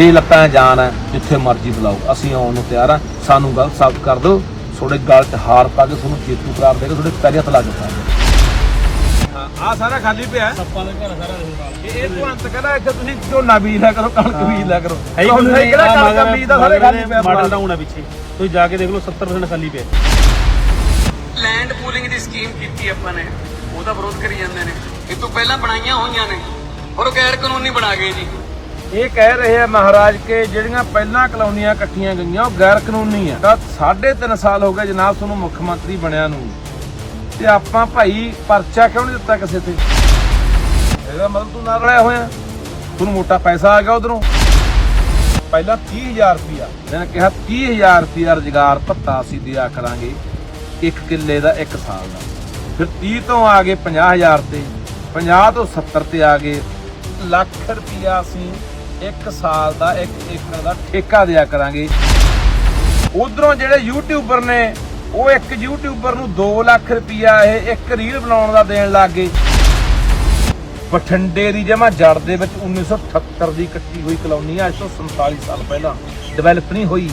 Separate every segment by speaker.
Speaker 1: ਜੇ ਲੱਤਾਂ ਜਾਨ ਹੈ ਜਿੱਥੇ ਮਰਜ਼ੀ ਬੁਲਾਓ। ਅਸੀਂ ਆਉਣ ਨੂੰ ਤਿਆਰ ਆ ਸਾਨੂੰ ਗਲਤ ਸਾਬਤ ਕਰ ਦਿਓ। ਤੁਹਾਡੇ ਗਲ 'ਚ ਹਾਰ ਪਾ ਕੇ ਤੁਹਾਨੂੰ ਚੇਤੂ ਕਰਾਰ ਦੇ ਕੇ ਤੁਹਾਡੇ ਪੈਰੀ ਹੱਥ ਲਾ ਕੇ ਪਾਵਾਂਗੇ ਆ ਸਾਰਾ ਖਾਲੀ ਪਿਆ
Speaker 2: ਸੱਪਾਂ ਦੇ ਘਰ ਸਾਰਾ ਇਹ
Speaker 1: ਇਹ ਇਹ ਤੋਂ ਅੰਤ ਕਹਿੰਦਾ ਇੱਥੇ ਤੁਸੀਂ ਝੋਨਾ ਬੀਜ ਲਿਆ ਕਰੋ ਕਣਕ ਬੀਜ ਲਿਆ ਕਰੋ। ਹੁਣ ਕਿਹੜਾ ਕਣਕ ਬੀਜ ਦਾ ਸਾਰੇ ਖਾਲੀ ਪਿਆ
Speaker 2: ਮਾਡਲ ਡਾਊਨ ਹੈ ਪਿੱਛੇ। ਤੁਸੀਂ ਜਾ ਕੇ ਦੇਖ ਲਓ 70% ਖਾਲੀ ਪਿਆ।
Speaker 3: ਲੈਂਡ ਪੂਲਿੰਗ ਦੀ ਸਕੀਮ ਕੀਤੀ ਆਪਾਂ ਨੇ। ਉਹਦਾ ਵਿਰੋਧ ਕਰੀ ਜਾਂਦੇ ਨੇ। ਇਹ ਤੋਂ ਪਹਿਲਾਂ ਬਣਾਈਆਂ ਹੋਈਆਂ ਨੇ। ਪਰ ਉਹ ਗੈਰ ਕਾਨੂੰਨੀ ਬਣਾ ਗਏ ਜੀ।
Speaker 1: ਇਹ ਕਹਿ ਰਹੇ ਆ ਮਹਾਰਾਜ ਕਿ ਜਿਹੜੀਆਂ ਪਹਿਲਾਂ ਕਲੋਨੀਆਂ ਇਕੱਠੀਆਂ ਗਈਆਂ, ਉਹ ਗੈਰ ਕਾਨੂੰਨੀ ਆ। ਤਾਂ 3.5 ਸਾਲ ਹੋ ਗਏ ਜਨਾਬ ਤੁਹਾਨੂੰ ਮੁੱਖ ਮੰਤਰੀ ਬਣਿਆ ਨੂੰ। ਤੇ ਆਪਾਂ ਭਾਈ ਪਰਚਾ ਕਿਉਂ ਨਹੀਂ ਦਿੱਤਾ ਕਿਸੇ ਤੇ? ਇਹਦਾ ਮਤਲਬ ਤੂੰ ਨਾਲ ਰਲਿਆ ਹੋਇਆ। ਤੁਹਾਨੂੰ ਮੋਟਾ ਪੈਸਾ ਆ ਗਿਆ ਉਧਰੋਂ। ਪਹਿਲਾਂ 30000 ਰੁਪਿਆ ਮੈਂ ਕਿਹਾ 30000 ਰੁਪਿਆ ਰੁਜ਼ਗਾਰ ਭੱਤਾ ਅਸੀਂ ਦਿਆ ਕਰਾਂਗੇ ਇੱਕ ਕਿੱਲੇ ਦਾ ਇੱਕ ਸਾਲ ਦਾ। ਫਿਰ 30 ਤੋਂ ਆ ਗਏ 50000 ਤੇ 50 ਤੋਂ 70 ਤੇ ਆ ਗਏ। ਲੱਖ ਰੁਪਿਆ ਅਸੀਂ ਇੱਕ ਸਾਲ ਦਾ, ਇੱਕ ਏਕੜ ਦਾ ਠੇਕਾ ਦਿਆ ਕਰਾਂਗੇ। ਉਧਰੋਂ ਜਿਹੜੇ ਯੂਟਿਊਬਰ ਨੇ, ਉਹ ਇੱਕ ਯੂਟਿਊਬਰ ਨੂੰ 2 ਲੱਖ ਰੁਪਿਆ ਇਹ ਇੱਕ ਰੀਲ ਬਣਾਉਣ ਦਾ ਦੇਣ ਲੱਗ ਗਏ। ਬਠਿੰਡੇ ਦੀ ਜਮਾ ਜੜ ਦੇ ਵਿੱਚ 1978 ਦੀ ਕੱਟੀ ਹੋਈ ਕਲੋਨੀ ਆ ਅੱਜ ਤੋਂ 47 ਸਾਲ ਪਹਿਲਾਂ ਡਿਵੈਲਪ ਨਹੀਂ ਹੋਈ।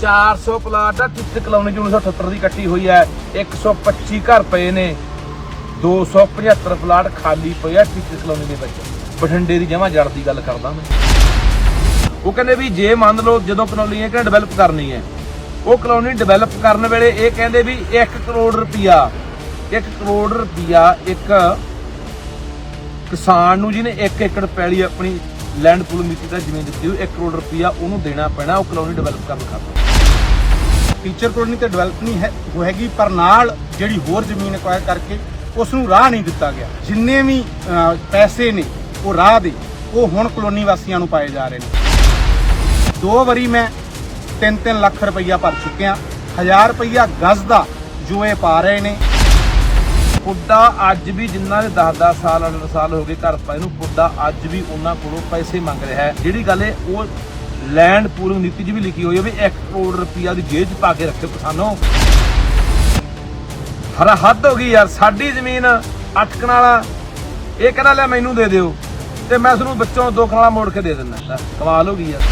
Speaker 1: 400 ਪਲਾਟ ਆ ਕਿੱਥੇ ਕਲੋਨੀ ਚ 1978 ਦੀ ਕੱਟੀ ਹੋਈ ਹੈ 125 ਘਰ ਪਏ ਨੇ 275 ਪਲਾਟ ਖਾਲੀ ਪਏ ਆ ਕਿੱਥੇ ਕਲੋਨੀ ਦੇ ਵਿੱਚ। ਬਠਿੰਡੇ ਦੀ ਜਮਾ ਜੜ ਦੀ ਗੱਲ ਕਰਦਾ ਮੈਂ। ਉਹ ਕਹਿੰਦੇ ਵੀ ਜੇ ਮੰਨ ਲਓ ਜਦੋਂ ਕਲੋਨੀ ਇਹ ਕਹਿੰਦੇ ਡਿਵੈਲਪ ਕਰਨੀ ਹੈ। ਉਹ ਕਲੋਨੀ ਡਿਵੈਲਪ ਕਰਨ ਵੇਲੇ ਇਹ ਕਹਿੰਦੇ ਵੀ 1 ਕਰੋੜ ਰੁਪਿਆ 1 ਕਰੋੜ ਰੁਪਿਆ ਇੱਕ ਕਿਸਾਨ ਨੂੰ ਜਿਹਨੇ 1 ਏਕੜ ਪੈਲੀ ਆਪਣੀ ਲੈਂਡ ਪੂਲ ਮਿਤੀ ਦਾ ਜ਼ਮੀਨ ਦਿੱਤੀ ਹੋਈ 1 ਕਰੋੜ ਰੁਪਿਆ ਉਹਨੂੰ ਦੇਣਾ ਪੈਣਾ, ਉਹ ਕਲੋਨੀ ਡਿਵੈਲਪ ਕਰਨ ਖਾਤਰ।
Speaker 4: ਟੀਚਰ ਕਲੋਨੀ ਤੇ ਡਿਵੈਲਪ ਨਹੀਂ ਹੈ ਹੋਏਗੀ ਪਰ ਨਾਲ ਜਿਹੜੀ ਹੋਰ ਜ਼ਮੀਨ ਅਕਵਾਇਰ ਕਰਕੇ ਉਸ ਨੂੰ ਰਾਹ ਨਹੀਂ ਦਿੱਤਾ ਗਿਆ। ਜਿੰਨੇ ਵੀ ਪੈਸੇ ਨੇ ਉਹ ਰਾਹ ਦੇ, ਉਹ ਹੁਣ ਕਲੋਨੀ ਵਾਸੀਆਂ ਨੂੰ ਪਾਏ ਜਾ ਰਹੇ ਨੇ। ਦੋ ਵਾਰੀ ਮੈਂ 3-3 ਲੱਖ ਰੁਪਈਆ ਭਰ ਚੁੱਕਿਆ। 1000 ਰੁਪਈਆ ਗਜ਼ ਦਾ ਜੋ ਇਹ ਪਾ ਰਹੇ ਨੇ।
Speaker 1: ਪੁੱਡਾ ਅੱਜ ਵੀ ਜਿਨ੍ਹਾਂ ਦੇ 10-10 ਸਾਲ 18 ਸਾਲ ਹੋ ਗਏ ਘਰ ਪਾਏ ਨੂੰ, ਪੁੱਡਾ ਅੱਜ ਵੀ ਉਹਨਾਂ ਕੋਲੋਂ ਪੈਸੇ ਮੰਗ ਰਿਹਾ ਹੈ। ਜਿਹੜੀ ਗੱਲ ਹੈ, ਉਹ ਲੈਂਡ ਪੂਲਿੰਗ ਨੀਤੀ 'ਚ ਵੀ ਲਿਖੀ ਹੋਈ ਹੈ ਵੀ 1 ਕਰੋੜ ਰੁਪਈਆ ਦੀ ਜੇਬ 'ਚ ਪਾ ਕੇ ਰੱਖਿਓ ਕਿਸਾਨੋ। ਹਰਾ ਹੱਦ ਹੋ ਗਈ ਯਾਰ, ਸਾਡੀ ਜ਼ਮੀਨ ਅੱਠ ਕਨਾਲਾ ਇਹ ਕਹਿੰਦਾ ਲੈ ਮੈਨੂੰ ਦੇ ਦਿਓ। ਤੇ ਮੈਂ ਤੁਹਾਨੂੰ ਵਿੱਚੋਂ ਦੋ ਕਨਾਲਾ ਮੋੜ ਕੇ ਦੇ ਦਿੰਦਾ ਕਮਾਲ ਹੋ ਗਈ ਯਾਰ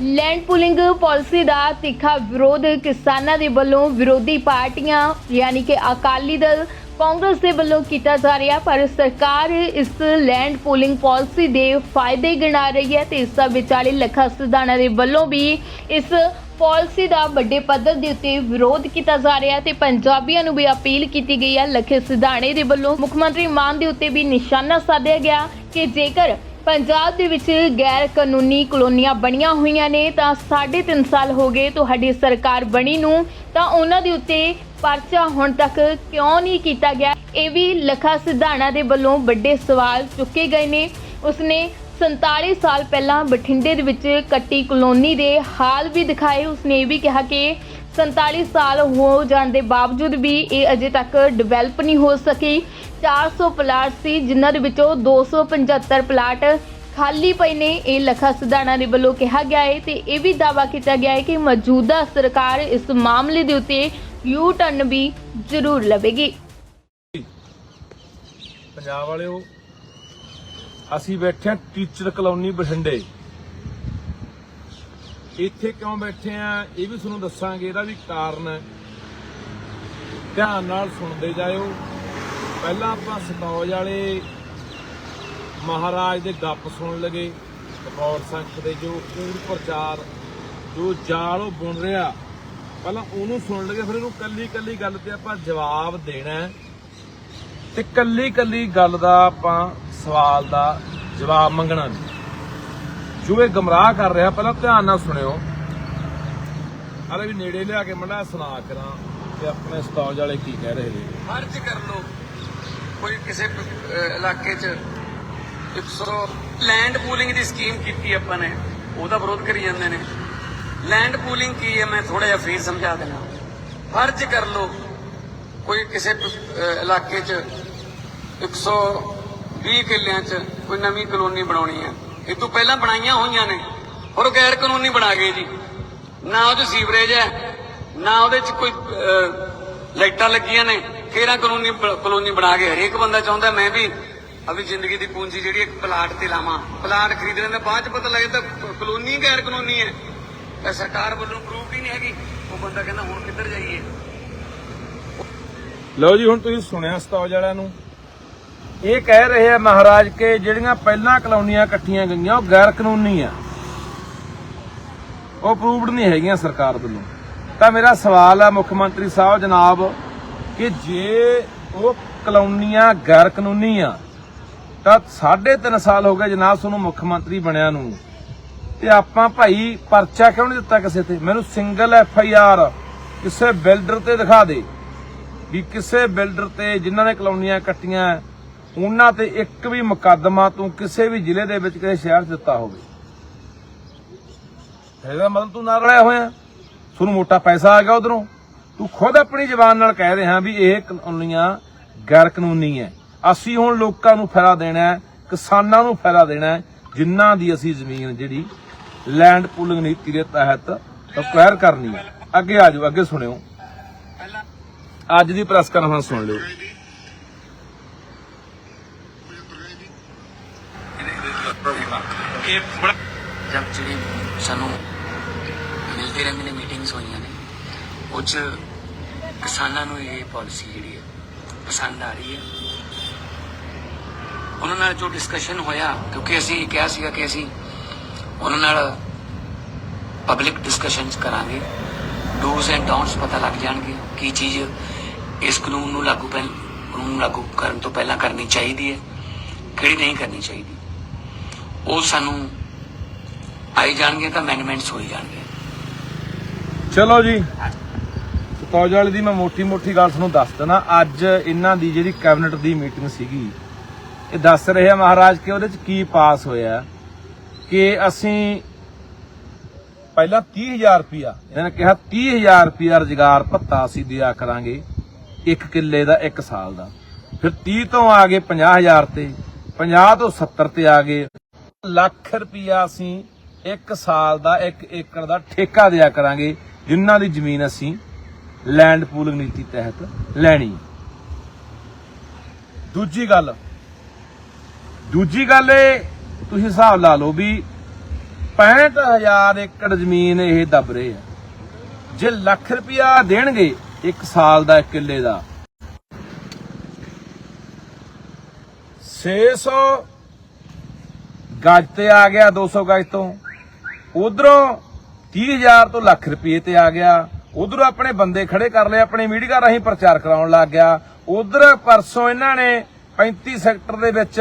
Speaker 5: ਲੈਂਡ ਪੂਲਿੰਗ ਪਾਲਿਸੀ ਦਾ ਤਿੱਖਾ ਵਿਰੋਧ ਕਿਸਾਨਾਂ ਦੇ ਵੱਲੋਂ ਵਿਰੋਧੀ ਪਾਰਟੀਆਂ, ਯਾਨੀ ਕਿ ਅਕਾਲੀ ਦਲ, ਕਾਂਗਰਸ ਦੇ ਵੱਲੋਂ ਕੀਤਾ ਜਾ ਰਿਹਾ, ਪਰ ਸਰਕਾਰ ਇਸ ਲੈਂਡ ਪੂਲਿੰਗ ਪਾਲਿਸੀ ਦੇ ਫਾਇਦੇ ਗਿਣਾ ਰਹੀ ਹੈ ਤੇ ਇਸ ਦਾ ਵਿਚਾਲੇ ਲੱਖਾ ਸਿਧਾਣਾ ਦੇ ਵੱਲੋਂ ਵੀ ਇਸ ਪਾਲਿਸੀ ਦਾ ਵੱਡੇ ਪੱਧਰ ਦੇ ਉੱਤੇ ਵਿਰੋਧ ਕੀਤਾ ਜਾ ਰਿਹਾ ਹੈ ਤੇ ਪੰਜਾਬੀਆਂ ਨੂੰ ਵੀ ਅਪੀਲ ਕੀਤੀ ਗਈ ਹੈ। ਲੱਖੇ ਸਿਧਾਣੇ ਦੇ ਵੱਲੋਂ ਮੁੱਖ ਮੰਤਰੀ ਮਾਨ ਦੇ ਉੱਤੇ ਵੀ ਨਿਸ਼ਾਨਾ ਸਾਧਿਆ ਗਿਆ ਕਿ ਜੇਕਰ ਪੰਜਾਬ ਦੇ ਵਿੱਚ ਗੈਰ ਕਾਨੂੰਨੀ ਕਲੋਨੀਆਂ ਬਣੀਆਂ ਹੋਈਆਂ ਨੇ ਤਾਂ 3.5 ਸਾਲ ਹੋ ਗਏ ਤੁਹਾਡੀ ਸਰਕਾਰ ਬਣੀ ਨੂੰ, ਤਾਂ ਉਹਨਾਂ ਦੇ ਉੱਤੇ ਪਰਚਾ ਹੁਣ ਤੱਕ ਕਿਉਂ ਨਹੀਂ ਕੀਤਾ ਗਿਆ? ਇਹ ਵੀ ਲਖਾ ਸਿਧਾਣਾ ਦੇ ਵੱਲੋਂ ਵੱਡੇ ਸਵਾਲ ਚੁੱਕੇ ਗਏ ਨੇ। ਉਸਨੇ 47 ਸਾਲ ਪਹਿਲਾਂ ਬਠਿੰਡੇ ਦੇ ਵਿੱਚ ਕੱਟੀ ਕਲੋਨੀ ਦੇ ਹਾਲ ਵੀ ਦਿਖਾਏ। ਉਸਨੇ ਇਹ ਵੀ ਕਿਹਾ ਕਿ 47 ਸਾਲ ਹੋ ਜਾਣ ਦੇ ਬਾਵਜੂਦ ਵੀ ਇਹ ਅਜੇ ਤੱਕ ਡਿਵੈਲਪ ਨਹੀਂ ਹੋ ਸਕੀ। 400 ਪਲਾਟ ਸੀ, ਜਿਨ੍ਹਾਂ ਦੇ ਵਿੱਚੋਂ 275 ਪਲਾਟ ਖਾਲੀ ਪਏ ਨੇ। ਇਹ ਲਖਾ ਸਿਧਾਣਾ ਦੇ ਵੱਲੋਂ ਕਿਹਾ ਗਿਆ ਹੈ ਤੇ ਇਹ ਵੀ ਦਾਅਵਾ ਕੀਤਾ ਗਿਆ ਹੈ ਕਿ ਮੌਜੂਦਾ ਸਰਕਾਰ ਇਸ ਮਾਮਲੇ ਦੇ ਉੱਤੇ ਯੂ ਟਰਨ ਵੀ ਜ਼ਰੂਰ ਲਵੇਗੀ।
Speaker 1: ਪੰਜਾਬ ਵਾਲਿਓ ਅਸੀਂ ਬੈਠੇ ਹਾਂ ਟੀਚਰ ਕਲੋਨੀ ਬਠਿੰਡੇ। ਇੱਥੇ ਕਿਉਂ ਬੈਠੇ ਆ ਇਹ ਵੀ ਤੁਹਾਨੂੰ ਦੱਸਾਂਗੇ, ਇਹਦਾ ਵੀ ਕਾਰਨ ਹੈ। ਧਿਆਨ ਨਾਲ ਸੁਣਦੇ ਜਾਇਓ। ਪਹਿਲਾਂ ਆਪਾਂ ਸਤੌਜ ਵਾਲੇ ਮਹਾਰਾਜ ਦੇ ਗੱਪ ਸੁਣ ਲਗੇ। ਕਪੌਰ ਸੰਖ ਦੇ ਜੋ ਕੂੜ ਪ੍ਰਚਾਰ, ਜੋ ਜਾਲ ਉਹ ਬੁਣ ਰਿਹਾ। ਪਹਿਲਾਂ ਉਹਨੂੰ ਸੁਣ ਲਗੇ, ਫਿਰ ਇਹਨੂੰ ਕੱਲੀ ਕੱਲੀ ਗੱਲ ਤੇ ਆਪਾਂ ਜਵਾਬ ਦੇਣਾ ਤੇ ਕੱਲੀ ਕੱਲੀ ਗੱਲ ਦਾ ਆਪਾਂ ਸਵਾਲ ਦਾ ਜਵਾਬ ਮੰਗਣਾ ਨਹੀਂ। ਜੋ ਇਹ ਗਮਰਾਹ ਕਰ ਰਿਹਾ, ਪਹਿਲਾਂ ਧਿਆਨ ਨਾਲ ਸੁਣਿਓ। ਅਰੇ ਵੀ ਨੇੜੇ ਲਿਆ ਕੇ ਮੰਡਾ ਸੁਣਾ ਕਰਾਂ ਤੇ ਆਪਣੇ ਸਤੌਜ ਵਾਲੇ ਕੀ ਕਹਿ ਰਹੇ ਨੇ।
Speaker 3: ਫਰਜ਼ ਕਰ ਲਓ। ਕੋਈ ਕਿਸੇ ਇਲਾਕੇ 'ਚ 100 ਲੈਂਡ ਪੂਲਿੰਗ ਦੀ ਸਕੀਮ ਕੀਤੀ ਆਪਾਂ ਨੇ, ਉਹਦਾ ਵਿਰੋਧ ਕਰੀ ਜਾਂਦੇ ਨੇ। ਲੈਂਡ ਪੂਲਿੰਗ ਕੀ ਹੈ? ਮੈਂ ਥੋੜਾ ਜਿਹਾ ਫੇਰ ਸਮਝਾ ਦਿੰਦਾ। ਫਰਜ਼ ਕਰ ਲੋ ਕੋਈ ਕਿਸੇ ਇਲਾਕੇ 'ਚ 120 ਕਿੱਲਿਆਂ 'ਚ ਕੋਈ ਨਵੀਂ ਕਲੋਨੀ ਬਣਾਉਣੀ ਹੈ। ਇਹ ਤੋਂ ਪਹਿਲਾਂ ਬਣਾਈਆਂ ਹੋਈਆਂ ਨੇ। ਪਰ ਗੈਰ ਕਾਨੂੰਨੀ ਬਣਾ ਗਏ ਜੀ। ਨਾ ਉਹਦੇ ਸੀਵਰੇਜ ਹੈ, ਨਾ ਉਹਦੇ 'ਚ ਕੋਈ ਲਾਈਟਾਂ ਲੱਗੀਆਂ ਨੇ। ਕਿਹੜਾ ਕਾਨੂੰਨੀ ਕਲੋਨੀ ਬਣਾ ਕੇ ਹਰੇਕ ਬੰਦਾ ਚਾਹੁੰਦਾ ਮੈਂ ਵੀ ਅਭੀ ਜ਼ਿੰਦਗੀ ਦੀ ਪੂੰਜੀ ਜਿਹੜੀ ਇੱਕ ਪਲਾਟ ਤੇ ਲਾਵਾਂ। ਪਲਾਟ ਖਰੀਦਣ ਦਾ ਬਾਅਦ ਚ ਪਤਾ ਲੱਗਦਾ ਕਲੋਨੀ ਗੈਰ ਕਾਨੂੰਨੀ ਹੈ। ਤਾਂ ਸਰਕਾਰ ਵੱਲੋਂ ਪ੍ਰੂਫ ਹੀ ਨਹੀਂ ਹੈਗੀ। ਉਹ ਬੰਦਾ ਕਹਿੰਦਾ ਹੁਣ ਕਿੱਧਰ ਜਾਈਏ?
Speaker 1: ਲਓ ਜੀ, ਹੁਣ ਤੁਸੀਂ ਸੁਣਿਆ ਸਤੌਜ ਵਾਲਿਆਂ ਨੂੰ। ਇਹ ਕਹਿ ਰਹੇ ਆ ਮਹਾਰਾਜ ਕੇ ਜਿਹੜੀਆਂ ਪਹਿਲਾਂ ਕਲੋਨੀਆਂ ਇਕੱਠੀਆਂ ਗਈਆਂ, ਉਹ ਗੈਰ ਕਾਨੂੰਨੀ ਆ। ਉਹ ਅਪਰੂਵਡ ਨਹੀਂ ਹੈਗੀਆਂ ਸਰਕਾਰ ਵੱਲੋਂ। ਤਾਂ ਮੇਰਾ ਸਵਾਲ ਹੈ ਮੁੱਖ ਮੰਤਰੀ ਸਾਹਿਬ ਜਨਾਬ, ਕਿ ਜੇ ਉਹ ਕਲੋਨੀਆਂ ਗੈਰ ਕਾਨੂੰਨੀ ਆ, ਤਾਂ 3.5 ਸਾਲ ਹੋ ਗਏ ਜਨਾਬ ਤੁਹਾਨੂੰ ਮੁੱਖ ਮੰਤਰੀ ਬਣਿਆ ਨੂੰ। ਤੇ ਆਪਾਂ ਭਾਈ ਪਰਚਾ ਕਿਉਂ ਨਹੀਂ ਦਿੱਤਾ ਕਿਸੇ ਤੇ? ਮੈਨੂੰ ਸਿੰਗਲ ਐਫ ਆਈ ਆਰ ਕਿਸੇ ਬਿਲਡਰ ਤੇ ਦਿਖਾ ਦੇ ਵੀ ਕਿਸੇ ਬਿਲਡਰ ਤੇ ਜਿਨ੍ਹਾਂ ਨੇ ਕਲੋਨੀਆਂ ਕੱਟੀਆਂ ਉਹਨਾਂ ਤੇ ਇੱਕ ਵੀ ਮੁਕੱਦਮਾ ਤੂੰ ਕਿਸੇ ਵੀ ਜ਼ਿਲ੍ਹੇ ਦੇ ਵਿੱਚ ਕਿਸੇ ਸ਼ਹਿਰ 'ਚ ਦਿੱਤਾ ਹੋਵੇ। ਇਹਦਾ ਮਤਲਬ ਤੂੰ ਨਾਲ ਰਲਿਆ ਹੋਇਆ। ਤੁਹਾਨੂੰ ਮੋਟਾ ਪੈਸਾ ਆ ਗਿਆ ਉਧਰੋਂ। ਤੂੰ ਖੁਦ ਆਪਣੀ ਜ਼ਬਾਨ ਨਾਲ ਕਹਿ ਰਿਹਾ ਵੀ ਇਹ ਕਲੋਨੀਆਂ ਗੈਰ ਕਾਨੂੰਨੀ ਹੈ ਅਸੀਂ ਹੁਣ ਲੋਕਾਂ ਨੂੰ ਫਾਇਦਾ ਦੇਣਾ ਹੈ ਕਿਸਾਨਾਂ ਨੂੰ ਫਾਇਦਾ ਦੇਣਾ ਹੈ ਜਿਨ੍ਹਾਂ ਦੀ ਅਸੀਂ ਜ਼ਮੀਨ ਜਿਹੜੀ ਲੈਂਡ ਪੂਲਿੰਗ ਨੀਤੀ ਦੇ ਤਹਿਤ ਅਕਵਾਇਰ ਕਰਨੀ ਹੈ ਅੱਗੇ ਆ ਜਾਓ, ਅੱਗੇ ਸੁਣਿਓ। ਅੱਜ ਦੀ ਪ੍ਰੈਸ ਕਾਨਫਰੰਸ ਸੁਣ ਲਿਓ।
Speaker 3: ਜਦ ਜਿਹੜੀ ਸਾਨੂੰ ਮਿਲਦੇ ਰਹਿੰਦੇ ਨੇ ਮੀਟਿੰਗਸ ਹੋਈਆਂ ਨੇ, ਉਹ 'ਚ ਕਿਸਾਨਾਂ ਨੂੰ ਇਹ ਪਾਲਿਸੀ ਜਿਹੜੀ ਹੈ, ਪਸੰਦ ਆ ਰਹੀ ਹੈ। ਉਹਨਾਂ ਨਾਲ ਜੋ ਡਿਸਕਸ਼ਨ ਹੋਇਆ, ਕਿਉਂਕਿ ਅਸੀਂ ਕਿਹਾ ਸੀਗਾ ਕਿ ਅਸੀਂ ਉਹਨਾਂ ਨਾਲ ਪਬਲਿਕ ਡਿਸਕਸ਼ਨਸ ਕਰਾਂਗੇ। ਡੂਸ ਐਂਡ ਡੋਨਟਸ ਪਤਾ ਲੱਗ ਜਾਣਗੇ ਕੀ ਚੀਜ਼ ਇਸ ਕਾਨੂੰਨ ਨੂੰ ਲਾਗੂ ਪਹਿਲ, ਕਾਨੂੰਨ ਨੂੰ ਲਾਗੂ ਕਰਨ ਤੋਂ ਪਹਿਲਾਂ ਕਰਨੀ ਚਾਹੀਦੀ ਹੈ, ਕਿਹੜੀ ਨਹੀਂ ਕਰਨੀ ਚਾਹੀਦੀ। ਉਹ ਸਾਨੂੰ ਆਈ ਜਾਣਗੇ ਤਾਂ ਅਮੈਂਡਮੈਂਟਸ ਹੋਈ ਜਾਣਗੇ
Speaker 1: ਚਲੋ ਜੀ। ਸਤੌਜ ਵਾਲੇ ਦੀ ਮੈਂ ਮੋਟੀ ਮੋਟੀ ਗੱਲ ਤੁਹਾਨੂੰ ਦੱਸ ਦਣਾ ਅੱਜ ਇਹਨਾਂ ਦੀ ਜਿਹੜੀ ਕੈਬਨਿਟ ਦੀ ਮੀਟਿੰਗ ਸੀਗੀ, ਇਹ ਦੱਸ ਰਹੇ ਆ ਮਹਾਰਾਜ ਕਿ ਉਹਦੇ ਚ ਕੀ ਪਾਸ ਹੋਇਆ ਕਿ ਅਸੀਂ ਪਹਿਲਾਂ 30000 ਰੁਪਿਆ ਇਹਨਾਂ ਨੇ ਕਿਹਾ 30000 ਰੁਪਿਆ ਰੁਜ਼ਗਾਰ ਭੱਤਾ ਅਸੀਂ ਦਿਆ ਕਰਾਂਗੇ ਇੱਕ ਕਿੱਲੇ ਦਾ ਇੱਕ ਸਾਲ ਦਾ। ਫਿਰ 30 ਤੋਂ ਆ ਗਏ 50000 ਤੇ 50 ਤੋਂ 70 ਤੇ ਆ ਗਏ। ਲੱਖ ਰੁਪਿਆ ਅਸੀਂ ਇੱਕ ਸਾਲ ਦਾ, ਇੱਕ ਏਕੜ ਦਾ ਠੇਕਾ ਦਿਆ ਕਰਾਂਗੇ, ਜਿਨ੍ਹਾਂ ਦੀ ਜ਼ਮੀਨ ਅਸੀਂ ਲੈਂਡ ਪੂਲਿੰਗ ਨੀਤੀ ਤਹਿਤ ਲੈਣੀ ਦੂਜੀ ਗੱਲ ਦੂਜੀ ਗੱਲ ਇਹ, ਤੁਸੀਂ ਹਿਸਾਬ ਲਾ ਲਓ ਵੀ 65000 ਏਕੜ ਜ਼ਮੀਨ ਇਹ ਦੱਬ ਰਹੇ ਆ। ਜੇ ਲੱਖ ਰੁਪਇਆ ਦੇਣਗੇ ਇੱਕ ਸਾਲ ਦਾ, ਇੱਕ ਕਿੱਲੇ ਦਾ 600 ਗਜ ਤੇ ਆ ਗਿਆ 200 ਗਜ ਤੋਂ। ਉਧਰੋਂ 30000 ਤੋਂ ਲੱਖ ਰੁਪਏ ਤੇ ਆ ਗਿਆ। ਉਧਰੋਂ ਆਪਣੇ ਬੰਦੇ ਖੜੇ ਕਰ ਲਏ, ਆਪਣੇ ਮੀਡੀਆ ਰਾਹੀਂ ਪ੍ਰਚਾਰ ਕਰਾਉਣ ਲੱਗ ਗਿਆ। ਉਧਰ ਪਰਸੋਂ ਇਹਨਾਂ ਨੇ 35 ਸੈਕਟਰ ਦੇ ਵਿੱਚ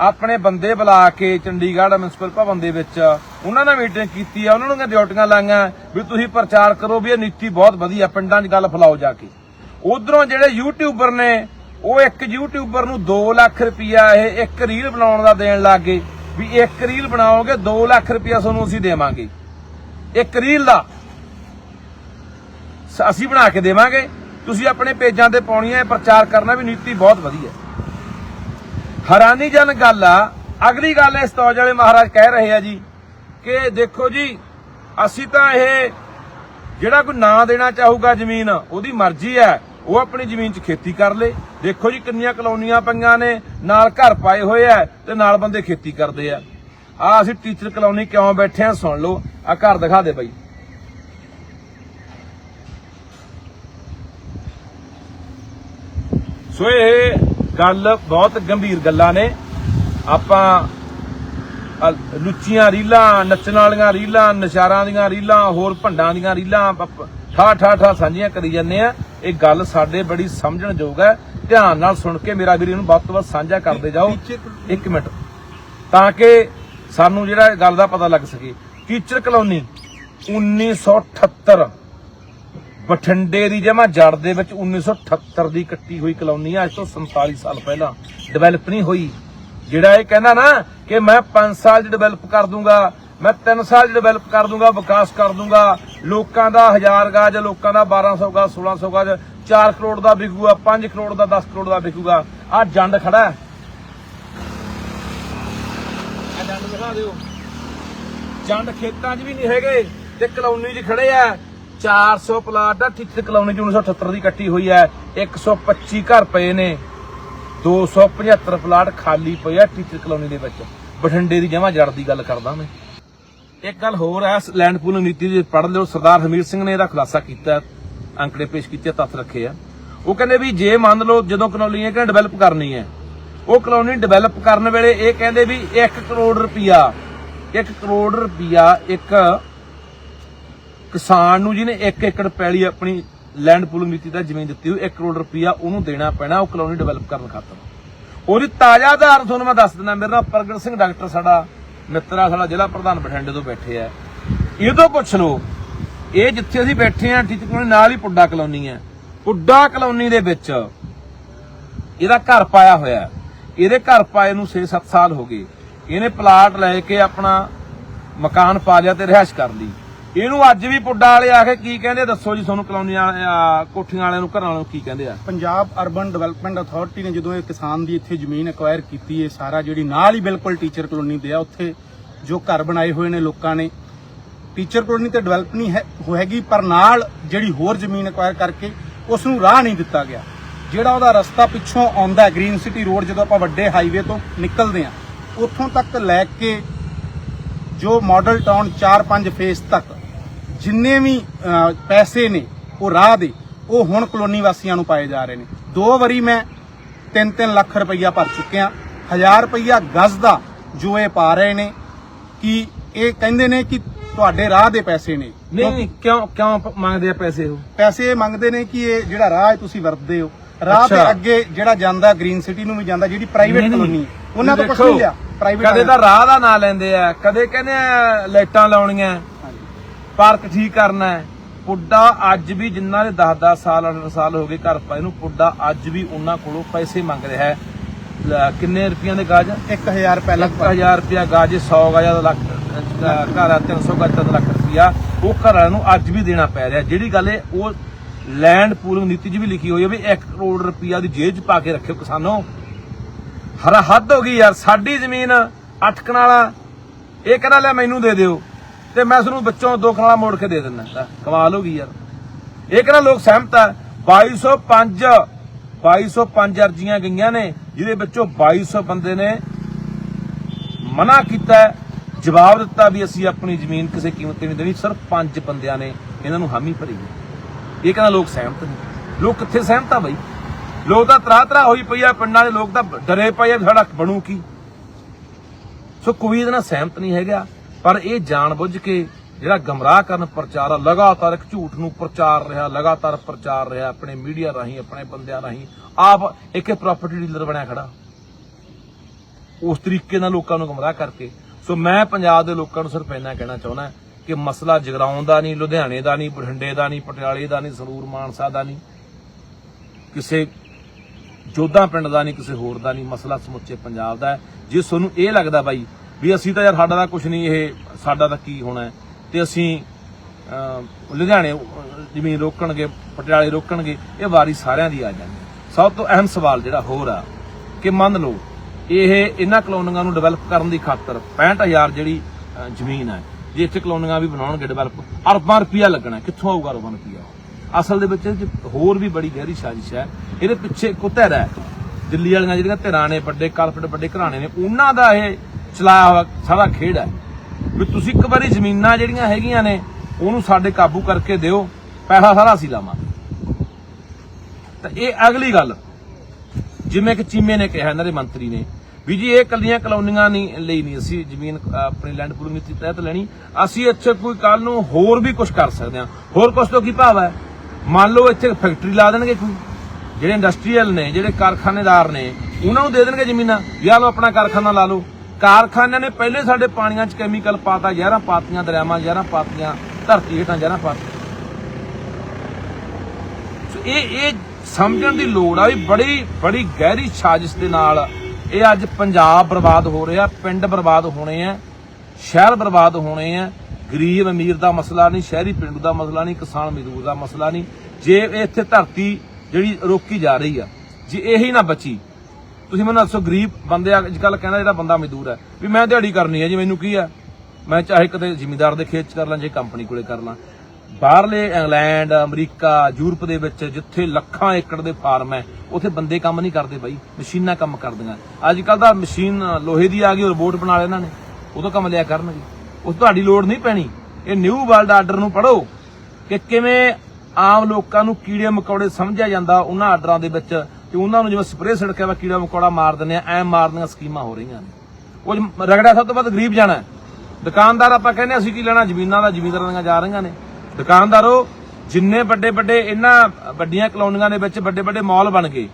Speaker 1: ਆਪਣੇ ਬੰਦੇ ਬੁਲਾ ਕੇ ਚੰਡੀਗੜ੍ਹ ਮਿਊਨਿਸਪਲ ਭਵਨ ਦੇ ਵਿੱਚ ਉਹਨਾਂ ਨਾਲ ਮੀਟਿੰਗ ਕੀਤੀ ਆ, ਉਹਨਾਂ ਨੂੰ ਡਿਊਟੀਆਂ ਲਾਈਆਂ ਵੀ ਤੁਸੀਂ ਪ੍ਰਚਾਰ ਕਰੋ ਵੀ ਇਹ ਨੀਤੀ ਬਹੁਤ ਵਧੀਆ, ਪਿੰਡਾਂ 'ਚ ਗੱਲ ਫੈਲਾਓ ਜਾ ਕੇ। ਉਧਰੋਂ ਜਿਹੜੇ ਯੂਟਿਊਬਰ ਨੇ, ਉਹ ਇੱਕ ਯੂਟਿਊਬਰ ਨੂੰ 2 ਲੱਖ ਰੁਪਇਆ ਇਹ ਇੱਕ ਰੀਲ ਬਣਾਉਣ ਦਾ ਦੇਣ ਲੱਗ ਗਏ। ਵੀ ਇੱਕ ਰੀਲ ਬਣਾਓਗੇ 2 ਲੱਖ ਰੁਪਇਆ ਤੁਹਾਨੂੰ ਅਸੀਂ ਦੇਵਾਂਗੇ। ਇੱਕ ਰੀਲ ਦਾ। ਅਸੀਂ ਬਣਾ ਕੇ ਦੇਵਾਂਗੇ। ਤੁਸੀਂ ਆਪਣੇ ਪੇਜਾਂ ਤੇ ਪਾਉਣੀ ਹੈ, ਪ੍ਰਚਾਰ ਕਰਨਾ ਵੀ ਨੀਤੀ ਬਹੁਤ ਵਧੀਆ। ਹੈਰਾਨੀਜਨ ਗੱਲ ਆ। ਅਗਲੀ ਗੱਲ ਇਸ ਤੌਜ ਵਾਲੇ ਮਹਾਰਾਜ ਕਹਿ ਰਹੇ ਆ ਜੀ ਕਿ ਦੇਖੋ ਜੀ, ਅਸੀਂ ਤਾਂ ਇਹ ਜਿਹੜਾ ਕੋਈ ਨਾਂ ਦੇਣਾ ਚਾਹੂਗਾ ਜ਼ਮੀਨ, ਉਹਦੀ ਮਰਜ਼ੀ ਹੈ। ਉਹ ਆਪਣੀ ਜ਼ਮੀਨ 'ਚ ਖੇਤੀ ਕਰ ਲੇ। ਦੇਖੋ ਜੀ ਕਿੰਨੀਆਂ ਕਲੋਨੀਆਂ ਪਈਆਂ ਨੇ, ਨਾਲ ਘਰ ਪਾਏ ਹੋਏ ਆ ਤੇ ਨਾਲ ਬੰਦੇ ਖੇਤੀ ਕਰਦੇ ਆ। ਆ ਅਸੀਂ ਟੀਚਰ ਕਲੋਨੀ ਕਿਉਂ ਬੈਠੇ ਆ, ਸੁਣ ਲਓ। ਆ ਘਰ ਦਿਖਾ ਦੇ ਬਾਈ। ਸੋ ਇਹ ਗੱਲ ਬਹੁਤ ਗੰਭੀਰ ਗੱਲਾਂ ਨੇ। ਆਪਾਂ ਅ- ਲੁੱਚੀਆਂ ਰੀਲਾਂ, ਨੱਚਣ ਵਾਲੀਆਂ ਰੀਲਾਂ, ਨਸ਼ਾਰਾਂ ਦੀਆਂ ਰੀਲਾਂ, ਹੋਰ ਭੰਡਾਂ ਦੀਆਂ ਰੀਲਾਂ ਠਾ ਠਾ ਠਾ ਸਾਂਝੀਆਂ ਕਰੀ ਜਾਂਦੇ ਆ। ਇਹ ਗੱਲ ਸਾਡੇ ਬੜੀ ਸਮਝਣਯੋਗ ਹੈ। ਧਿਆਨ ਨਾਲ ਸੁਣ ਕੇ ਮੇਰਾ ਵੀਰ ਇਹਨੂੰ ਵੱਧ ਤੋਂ ਵੱਧ ਸਾਂਝਾ ਕਰਦੇ ਜਾਓ। ਇੱਕ ਮਿੰਟ। ਤਾਂ ਕਿ ਸਾਨੂੰ ਜਿਹੜਾ ਗੱਲ ਦਾ ਪਤਾ ਲੱਗ ਸਕੇ। ਟੀਚਰ ਕਲੋਨੀ 1978 ਬਠਿੰਡੇ ਦੀ ਜਮਾ ਜੜ ਦੇ ਵਿੱਚ 1978 ਦੀ ਕੱਟੀ ਹੋਈ ਕਲੋਨੀ ਆ। ਅੱਜ ਤੋਂ 47 ਸਾਲ ਪਹਿਲਾਂ ਡਿਵੈਲਪ ਨਹੀਂ ਹੋਈ। ਜਿਹੜਾ ਇਹ ਕਹਿੰਦਾ ਨਾ ਕਿ ਮੈਂ 5 ਸਾਲ 'ਚ ਡਿਵੈਲਪ ਕਰ ਦੂੰਗਾ। ਮੈਂ 3 ਸਾਲ ਡਿਵੈਲਪ ਕਰ ਦੂੰਗਾ, ਵਿਕਾਸ ਕਰ ਦੂੰਗਾ। ਲੋਕਾਂ ਦਾ 1000 ਗਾਜ, ਲੋਕਾਂ ਦਾ 1200 ਗਾਜ 1600 ਗਾਜ 4 ਕਰੋੜ ਦਾ ਵਿਕੂਗਾ 5 ਕਰੋੜ ਦਾ 10 ਕਰੋੜ ਦਾ ਵਿਕੂਗਾ। ਆ ਜੰਡ ਖੜਾ ਹੈ। ਆ ਜੰਡ ਦਿਖਾ ਦਿਓ। ਜੰਡ ਖੇਤਾਂ 'ਚ ਵੀ ਨਹੀਂ ਹੈਗੇ ਤੇ ਕਲੋਨੀ 'ਚ ਖੜੇ ਆ। 400 ਪਲਾਟ ਆ ਟੀਚਰ ਕਲੋਨੀ 'ਚ 1978 ਦੀ ਕੱਟੀ ਹੋਈ ਹੈ। 125 ਘਰ ਪਏ ਨੇ। 275 ਪਲਾਟ ਖਾਲੀ ਪਏ ਆ ਟੀਚਰ ਕਲੋਨੀ ਦੇ ਵਿੱਚ। ਬਠਿੰਡੇ ਦੀ ਜਮਾ ਜੜ ਦੀ ਗੱਲ ਕਰਦਾ ਮੈਂ। ਇੱਕ ਗੱਲ ਹੋਰ ਹੈ ਲੈਂਡ ਪੂਲਿੰਗ ਨੀਤੀ ਦੇ ਪੜ੍ਹ ਲਿਓ, ਸਰਦਾਰ ਹਮੀਰ ਸਿੰਘ ਨੇ ਇਹਦਾ ਖੁਲਾਸਾ ਕੀਤਾ, ਅੰਕੜੇ ਪੇਸ਼ ਕੀਤੇ, ਤੱਥ ਰੱਖੇ ਆ। ਉਹ ਕਹਿੰਦੇ ਵੀ ਜੇ ਮੰਨ ਲਓ ਜਦੋਂ ਕਲੋਨੀਆਂ ਕਿ ਡਿਵੈਲਪ ਕਰਨੀ ਹੈ, ਉਹ ਕਲੋਨੀ ਡਿਵੈਲਪ ਕਰਨ ਵੇਲੇ ਇਹ ਕਹਿੰਦੇ ਵੀ 1 ਕਰੋੜ ਰੁਪਿਆ 1 ਕਰੋੜ ਰੁਪਿਆ ਇੱਕ ਕਿਸਾਨ ਨੂੰ ਜਿਹਨੇ 1 ਏਕੜ ਪੈਲੀ ਆਪਣੀ ਲੈਂਡ ਪੂਲਿੰਗ ਨੀਤੀ ਦਾ ਜ਼ਮੀਨ ਦਿੱਤੀ ਹੋਈ 1 ਕਰੋੜ ਰੁਪਿਆ ਉਹਨੂੰ ਦੇਣਾ ਪੈਣਾ, ਉਹ ਕਲੋਨੀ ਡਿਵੈਲਪ ਕਰਨ ਖਾਤਰ। ਉਹਦੀ ਤਾਜ਼ਾ ਉਦਾਹਰਨ ਤੁਹਾਨੂੰ ਮੈਂ ਦੱਸ ਦਿੰਦਾ, ਮੇਰੇ ਨਾਲ ਪ੍ਰਗਟ ਸਿੰਘ ਡਾਕਟਰ ਸਾਡਾ ਮਿੱਤਰ ਸਾਡਾ ਜ਼ਿਲ੍ਹਾ ਪ੍ਰਧਾਨ ਬਠਿੰਡੇ ਤੋਂ ਬੈਠੇ ਆ। ਇਹ ਤੋਂ ਪੁੱਛ ਲਓ, ਇਹ ਜਿੱਥੇ ਅਸੀਂ ਬੈਠੇ ਆ ਟੀਚਰ ਕਲੋਨੀ ਨਾਲ ਹੀ ਪੁੱਡਾ ਕਲੋਨੀ ਹੈ ਪੁੱਡਾ ਕਲੋਨੀ ਦੇ ਵਿੱਚ ਇਹਦਾ ਘਰ ਪਾਇਆ ਹੋਇਆ। ਇਹਦੇ ਘਰ ਪਾਏ ਨੂੰ 6-7 ਸਾਲ ਹੋ ਗਏ। ਇਹਨੇ ਪਲਾਟ ਲੈ ਕੇ ਆਪਣਾ ਮਕਾਨ ਪਾ ਲਿਆ ਤੇ ਰਿਹਾਇਸ਼ ਕਰ ਲਈ। ਇਹਨੂੰ ਅੱਜ ਵੀ ਪੁੱਡਾ ਵਾਲੇ ਆ ਕੇ ਕੀ ਕਹਿੰਦੇ ਦੱਸੋ ਜੀ ਤੁਹਾਨੂੰ ਕਲੋਨੀ ਕੋਠੀਆਂ ਵਾਲਿਆਂ ਨੂੰ, ਘਰਾਂ ਵਾਲਿਆਂ ਨੂੰ ਕੀ ਕਹਿੰਦੇ ਆ?
Speaker 4: ਪੰਜਾਬ ਅਰਬਨ ਡਿਵੈਲਪਮੈਂਟ ਅਥਾਰਟੀ ਨੇ ਜਦੋਂ ਇਹ ਕਿਸਾਨ ਦੀ ਇੱਥੇ ਜ਼ਮੀਨ ਐਕਵਾਇਰ ਕੀਤੀ ਹੈ ਸਾਰਾ ਜਿਹੜੀ ਨਾਲ ਹੀ ਬਿਲਕੁਲ ਟੀਚਰ ਕਲੋਨੀ ਦੇ ਆ, ਉੱਥੇ ਜੋ ਘਰ ਬਣਾਏ ਹੋਏ ਨੇ ਲੋਕਾਂ ਨੇ। ਟੀਚਰ ਕਲੋਨੀ ਤੇ ਡਿਵੈਲਪ ਨਹੀਂ ਹੈ, ਹੋਏਗੀ, ਪਰ ਨਾਲ ਜਿਹੜੀ ਹੋਰ ਜ਼ਮੀਨ ਐਕਵਾਇਰ ਕਰਕੇ ਉਸ ਨੂੰ ਰਾਹ ਨਹੀਂ ਦਿੱਤਾ ਗਿਆ। ਜਿਹੜਾ ਉਹਦਾ ਰਸਤਾ ਪਿੱਛੋਂ ਆਉਂਦਾ ਹੈ ਗ੍ਰੀਨ ਸਿਟੀ ਰੋਡ ਜਦੋਂ ਆਪਾਂ ਵੱਡੇ ਹਾਈਵੇ ਤੋਂ ਨਿਕਲਦੇ ਆ ਉੱਥੋਂ ਤੱਕ ਲੈ ਕੇ ਜੋ ਮਾਡਲ ਟਾਊਨ 4-5 ਫੇਸ ਤੱਕ ਜਿੰਨੇ ਵੀ ਪੈਸੇ ਨੇ ਉਹ ਰਾਹ ਦੇ ਉਹ ਹੁਣ ਕਲੋਨੀ ਵਾਸੀਆਂ ਨੂੰ ਪਾਏ ਜਾ ਰਹੇ ਨੇ। ਦੋ ਵਾਰੀ ਮੈਂ 3-3 ਲੱਖ ਰੁਪਈਆ ਭਰ ਚੁੱਕਿਆ। 1000 ਰੁਪਈਆ ਗਜ਼ ਦਾ ਜੋ ਇਹ ਪਾ ਰਹੇ ਨੇ ਕਿ ਇਹ ਕਹਿੰਦੇ ਨੇ ਕਿ ਤੁਹਾਡੇ ਰਾਹ ਦੇ ਪੈਸੇ ਨੇ।
Speaker 1: ਨਹੀਂ ਕਿਉਂ ਕਿਉਂ ਮੰਗਦੇ ਆ ਪੈਸੇ ਉਹ?
Speaker 4: ਪੈਸੇ ਮੰਗਦੇ ਨੇ ਕਿ ਇਹ ਜਿਹੜਾ ਰਾਹ ਹੈ ਤੁਸੀਂ ਵਰਤਦੇ ਹੋ। ਰਾਹ ਦੇ
Speaker 1: ਅੱਛਾ।
Speaker 4: ਅੱਗੇ ਜਿਹੜਾ ਜਾਂਦਾ ਗ੍ਰੀਨ ਸਿਟੀ ਨੂੰ ਵੀ ਜਾਂਦਾ ਜਿਹੜੀ ਪ੍ਰਾਈਵੇਟ। ਕਲੋਨੀ ਉਹਨਾਂ ਤੋਂ ਕੁਝ ਨਹੀਂ ਲਿਆ। ਪ੍ਰਾਈਵੇਟ
Speaker 1: ਕਦੇ ਤਾਂ। ਰਾਹ ਦਾ ਨਾਂ ਲੈਂਦੇ ਆ ਕਦੇ ਕਹਿੰਦੇ ਆ ਲਾਈਟਾਂ ਲਾਉਣੀਆਂ। ਪਾਰਕ ਠੀਕ ਕਰਨਾ ਹੈ। ਪੁੱਡਾ ਅੱਜ ਵੀ ਜਿਨ੍ਹਾਂ ਦੇ 10-10 ਸਾਲ 8 ਸਾਲ ਹੋ ਗਏ ਘਰ ਪਾਏ ਨੂੰ ਪੁੱਡਾ ਅੱਜ ਵੀ ਉਹਨਾਂ ਕੋਲੋਂ ਪੈਸੇ ਮੰਗ ਰਿਹਾ ਹੈ। ਲੈ, ਕਿੰਨੇ ਰੁਪਈਆਂ ਦੇ ਗਾਜ?
Speaker 4: 1000 ਰੁਪਏ ਲਗਭਗ
Speaker 1: 1000 ਰੁਪਿਆ ਗਾਜ 100 ਗਾਜ ਦਾ ਲੱਖ ਅਹ, ਘਰ ਆ 300 ਗਾਜ ਦਾ ਲੱਖ ਰੁਪਿਆ ਉਹ ਘਰ ਵਾਲਿਆਂ ਨੂੰ ਅੱਜ ਵੀ ਦੇਣਾ ਪੈ ਰਿਹਾ। ਜਿਹੜੀ ਗੱਲ ਹੈ ਉਹ ਲੈਂਡ ਪੂਲਿੰਗ ਨੀਤੀ 'ਚ ਵੀ ਲਿਖੀ ਹੋਈ ਹੈ ਵੀ 1 ਕਰੋੜ ਰੁਪਿਆ ਦੀ ਜੇਬ 'ਚ ਪਾ ਕੇ ਰੱਖਿਓ ਕਿਸਾਨੋ। ਹਰਾ ਹੱਦ ਹੋ ਗਈ ਯਾਰ ਸਾਡੀ ਜ਼ਮੀਨ ਅੱਠ ਕਨਾਲਾ ਇਹ ਕਹਿੰਦਾ ਲੈ ਮੈਨੂੰ ਦੇ ਦਿਓ। ਤੇ ਮੈਂ ਤੁਹਾਨੂੰ ਬੱਚੋਂ ਦੋ ਕਨਾਲਾ ਮੋੜ ਕੇ ਦੇ ਦਿੰਦਾ। ਕਮਾਲ ਹੋ ਗਈ ਯਾਰ। ਇਹ ਕਹਿੰਦਾ ਲੋਕ ਸਹਿਮਤ ਆ? 2205 2205 ਅਰਜ਼ੀਆਂ ਗਈਆਂ ਨੇ, ਜਿਹਦੇ ਵਿੱਚੋਂ 2200 ਬੰਦੇ ਨੇ ਮਨਾ ਕੀਤਾ ਜਵਾਬ ਦਿੱਤਾ ਵੀ ਅਸੀਂ ਆਪਣੀ ਜ਼ਮੀਨ ਕਿਸੇ ਕੀਮਤ ਤੇ ਨਹੀਂ ਦੇਣੀ, ਸਿਰਫ ਪੰਜ ਬੰਦਿਆਂ ਨੇ ਇਹਨਾਂ ਨੂੰ ਹਾਮੀ ਭਰੀ ਹੈ। ਇਹ ਕਹਿੰਦਾ ਲੋਕ ਸਹਿਮਤ ਨਹੀਂ ਲੋਕ ਕਿੱਥੇ ਸਹਿਮਤ ਆ ਬਈ? ਲੋਕ ਤਾਂ ਤਰਾ ਤਰਾ ਹੋਈ ਪਈ ਆ, ਪਿੰਡਾਂ ਦੇ ਲੋਕ ਤਾਂ ਡਰੇ ਪਏ ਆ ਵੀ ਸਾਡਾ ਬਣੂ ਕੀ? ਸੋ ਕੋਈ ਇਹਦੇ ਨਾਲ ਸਹਿਮਤ ਨਹੀਂ ਹੈਗਾ। ਪਰ ਇਹ ਜਾਣਬੁੱਝ ਕੇ ਜਿਹੜਾ ਗਮਰਾਹ ਕਰਨ ਪ੍ਰਚਾਰ ਆ, ਲਗਾਤਾਰ ਇੱਕ ਝੂਠ ਨੂੰ ਪ੍ਰਚਾਰ ਰਿਹਾ, ਲਗਾਤਾਰ ਪ੍ਰਚਾਰ ਰਿਹਾ, ਆਪਣੇ ਮੀਡੀਆ ਰਾਹੀਂ, ਆਪਣੇ ਬੰਦਿਆਂ ਰਾਹੀਂ, ਆਪ ਇੱਕ ਪ੍ਰਾਪਰਟੀ ਡੀਲਰ ਬਣਿਆ ਖੜਾ। ਉਸ ਤਰੀਕੇ ਨਾਲ ਲੋਕਾਂ ਨੂੰ ਗਮਰਾਹ ਕਰਕੇ। ਸੋ ਮੈਂ ਪੰਜਾਬ ਦੇ ਲੋਕਾਂ ਨੂੰ ਸਿਰਫ ਇੰਨਾ ਕਹਿਣਾ ਚਾਹੁੰਦਾ ਕਿ ਮਸਲਾ ਜਗਰਾਉਂ ਦਾ ਨਹੀਂ, ਲੁਧਿਆਣੇ ਦਾ ਨਹੀਂ, ਬਠਿੰਡੇ ਦਾ ਨਹੀਂ, ਪਟਿਆਲੇ ਦਾ ਨਹੀਂ, ਸੰਗਰੂਰ, ਮਾਨਸਾ ਦਾ ਨਹੀਂ, ਕਿਸੇ ਜੋਧਾ ਪਿੰਡ ਦਾ ਨਹੀਂ, ਕਿਸੇ ਹੋਰ ਦਾ ਨਹੀਂ, ਮਸਲਾ ਸਮੁੱਚੇ ਪੰਜਾਬ ਦਾ ਹੈ। ਜੇ ਤੁਹਾਨੂੰ ਇਹ ਲੱਗਦਾ ਬਾਈ ਵੀ ਅਸੀਂ ਤਾਂ ਯਾਰ ਸਾਡਾ ਤਾਂ ਕੁਝ ਨਹੀਂ, ਇਹ ਸਾਡਾ ਤਾਂ ਕੀ ਹੋਣਾ ਹੈ? ਤੇ ਅਸੀਂ ਲੁਧਿਆਣੇ ਜ਼ਮੀਨ ਰੋਕਣਗੇ, ਪਟਿਆਲੇ ਰੋਕਣਗੇ, ਇਹ ਵਾਰੀ ਸਾਰਿਆਂ ਦੀ ਆ ਜਾਂਦੀ ਸਭ ਤੋਂ ਅਹਿਮ ਸਵਾਲ ਜਿਹੜਾ ਹੋਰ ਆ, ਕਿ ਮੰਨ ਲਓ, ਇਹ ਇਹਨਾਂ ਕਲੋਨੀਆਂ ਨੂੰ ਡਿਵੈਲਪ ਕਰਨ ਦੀ ਖਾਤਰ 65000 ਜਿਹੜੀ ਜ਼ਮੀਨ ਹੈ, ਜੇ ਇੱਥੇ ਕਲੋਨੀਆਂ ਵੀ ਬਣਾਉਣਗੇ ਡਿਵੈਲਪ ਅਰਬਾਂ ਰੁਪਈਆ ਲੱਗਣਾ, ਕਿੱਥੋਂ ਆਊਗਾ ਅਰਬਾਂ ਰੁਪਈਆ? ਅਸਲ ਦੇ ਵਿੱਚ ਇਹ 'ਚ ਹੋਰ ਵੀ ਬੜੀ ਗਹਿਰੀ ਸਾਜ਼ਿਸ਼ ਹੈ, ਇਹਦੇ ਪਿੱਛੇ ਇੱਕ ਧਿਰ ਹੈ ਦਿੱਲੀ ਵਾਲੀਆਂ ਜਿਹੜੀਆਂ ਧਿਰਾਂ ਨੇ, ਵੱਡੇ ਕਾਰਪੋਰੇਟ, ਵੱਡੇ ਘਰਾਣੇ ਨੇ, ਉਹਨਾਂ ਦਾ ਇਹ ਚਲਾਇਆ ਹੋਇਆ ਸਾਰਾ ਖੇਡ ਹੈ। ਵੀ ਤੁਸੀਂ ਇੱਕ ਵਾਰੀ ਜ਼ਮੀਨਾਂ ਜਿਹੜੀਆਂ ਹੈਗੀਆਂ ਨੇ, ਉਹਨੂੰ ਸਾਡੇ ਕਾਬੂ ਕਰਕੇ ਦਿਓ। ਪੈਸਾ ਸਾਰਾ ਅਸੀਂ ਲਾਵਾਂਗੇ। ਤਾਂ ਇਹ ਅਗਲੀ ਗੱਲ। ਜਿਵੇਂ ਕਿ ਚੀਮੇ ਨੇ ਕਿਹਾ ਇਹਨਾਂ ਦੇ ਮੰਤਰੀ ਨੇ, ਵੀ ਜੀ ਇਹ ਕੱਲੀਆਂ ਕਲੋਨੀਆਂ ਨਹੀਂ, ਲਈ ਨਹੀਂ ਅਸੀਂ ਜ਼ਮੀਨ ਆਪਣੀ ਲੈਂਡ ਪੂਲਿੰਗ ਨੀਤੀ ਤਹਿਤ ਲੈਣੀ। ਅਸੀਂ ਇੱਥੇ ਕੋਈ ਕੱਲ ਨੂੰ ਹੋਰ ਵੀ ਕੁਝ ਕਰ ਸਕਦੇ ਹਾਂ। ਹੋਰ ਕੁਝ ਤੋਂ ਕੀ ਭਾਵ ਹੈ? ਮੰਨ ਲਓ ਇੱਥੇ ਫੈਕਟਰੀ ਲਾ ਦੇਣਗੇ ਕੋਈ। ਜਿਹੜੇ ਇੰਡਸਟਰੀਅਲ ਨੇ, ਜਿਹੜੇ ਕਾਰਖਾਨੇਦਾਰ ਨੇ, ਉਹਨਾਂ ਨੂੰ ਦੇ ਦੇਣਗੇ ਜ਼ਮੀਨਾਂ। ਯਾ ਲਓ ਆਪਣਾ ਕਾਰਖਾਨਾ ਲਾ ਲਓ। ਕਾਰਖਾਨਿਆਂ ਨੇ ਪਹਿਲੇ ਸਾਡੇ ਪਾਣੀਆਂ 'ਚ ਕੈਮੀਕਲ ਪਾਤਾ, ਜ਼ਹਿਰਾਂ ਪਾਤੀਆਂ, ਦਰਿਆਵਾਂ ਜ਼ਹਿਰਾਂ ਪਾਤੀਆਂ, ਧਰਤੀ ਹੇਠਾਂ ਜ਼ਹਿਰਾਂ ਪਾਤੀਆਂ। ਸੋ ਇਹ ਇਹ ਸਮਝਣ ਦੀ ਲੋੜ ਆ ਵੀ ਬੜੀ ਬੜੀ ਗਹਿਰੀ ਸਾਜ਼ਿਸ਼ ਦੇ ਨਾਲ ਇਹ ਅੱਜ ਪੰਜਾਬ ਬਰਬਾਦ ਹੋ ਰਿਹਾ, ਪਿੰਡ ਬਰਬਾਦ ਹੋਣੇ ਆ, ਸ਼ਹਿਰ ਬਰਬਾਦ ਹੋਣੇ ਆ। ਗਰੀਬ ਅਮੀਰ ਦਾ ਮਸਲਾ ਨਹੀਂ, ਸ਼ਹਿਰੀ ਪਿੰਡੂ ਦਾ ਮਸਲਾ ਨਹੀਂ, ਕਿਸਾਨ ਮਜ਼ਦੂਰ ਦਾ ਮਸਲਾ ਨਹੀਂ। ਜੇ ਇੱਥੇ ਧਰਤੀ ਜਿਹੜੀ ਰੋਕੀ ਜਾ ਰਹੀ ਆ, ਜੇ ਇਹੀ ਨਾ ਬਚੀ ਤੁਸੀਂ ਮੈਨੂੰ ਦੱਸੋ, ਗਰੀਬ ਬੰਦੇ ਅੱਜ ਕੱਲ ਕਹਿੰਦਾ ਜਿਹੜਾ ਬੰਦਾ ਮਜ਼ਦੂਰ ਹੈ, ਵੀ ਮੈਂ ਦਿਹਾੜੀ ਕਰਨੀ ਹੈ ਜੀ, ਮੈਨੂੰ ਕੀ ਹੈ? ਮੈਂ ਚਾਹੇ ਕਦੇ ਜ਼ਿਮੀਂਦਾਰ ਦੇ ਖੇਤ ਚ ਕਰ ਲਾਂ ਜੇ ਕੰਪਨੀ ਕੋਲੇ ਕਰ ਲਾਂ। ਬਾਹਰਲੇ ਇੰਗਲੈਂਡ, ਅਮਰੀਕਾ, ਯੂਰਪ ਦੇ ਵਿੱਚ ਜਿੱਥੇ ਲੱਖਾਂ ਏਕੜ ਦੇ ਫਾਰਮ ਹੈ, ਉੱਥੇ ਬੰਦੇ ਕੰਮ ਨਹੀਂ ਕਰਦੇ ਬਾਈ, ਮਸ਼ੀਨਾਂ ਕੰਮ ਕਰਦੀਆਂ। ਅੱਜ ਕੱਲ ਤਾਂ ਮਸ਼ੀਨ ਲੋਹੇ ਦੀ ਆ ਗਈ ਰੋਬੋਟ ਬਣਾ ਲਏ ਇਹਨਾਂ ਨੇ, ਉਦੋਂ ਕੰਮ ਲਿਆ ਕਰਨਗੇ ਉਸ ਤੁਹਾਡੀ ਲੋੜ ਨਹੀਂ ਪੈਣੀ। ਇਹ ਨਿਊ ਵਰਲਡ ਆਰਡਰ ਨੂੰ ਪੜੋ ਕਿ ਕਿਵੇਂ ਆਮ ਲੋਕਾਂ ਨੂੰ ਕੀੜੇ ਮਕੌੜੇ ਸਮਝਿਆ ਜਾਂਦਾ, ਉਹਨਾਂ ਆਰਡਰਾਂ ਦੇ ਵਿੱਚ ਤੇ ਉਹਨਾਂ ਨੂੰ ਜਿਵੇਂ ਸਪਰੇਅ ਛਿੜਕਿਆ ਵਾ ਕੀੜਾ ਮਕੌੜਾ ਮਾਰ ਦਿੰਦੇ ਆ ਐ ਮਾਰਦੀਆਂ ਸਕੀਮਾਂ ਹੋ ਰਹੀਆਂ ਨੇ। ਉਹ ਜ- ਰਗੜਾ ਸਭ ਤੋਂ ਵੱਧ ਗਰੀਬ ਜਾਣਾ ਦੁਕਾਨਦਾਰ ਆਪਾਂ ਕਹਿੰਦੇ ਹਾਂ, ਅਸੀਂ ਕੀ ਲੈਣਾ ਜ਼ਮੀਨਾਂ ਦਾ ਜ਼ਮੀਨਦਾਰਾਂ ਦੀਆਂ ਜਾ ਰਹੀਆਂ ਨੇ। ਦੁਕਾਨਦਾਰੋ ਜਿੰਨੇ ਵੱਡੇ ਵੱਡੇ ਇਹਨਾਂ ਵੱਡੀਆਂ ਕਲੋਨੀਆਂ ਦੇ ਵਿੱਚ ਵੱਡੇ ਵੱਡੇ ਮਾਲ ਬਣ ਗਏ।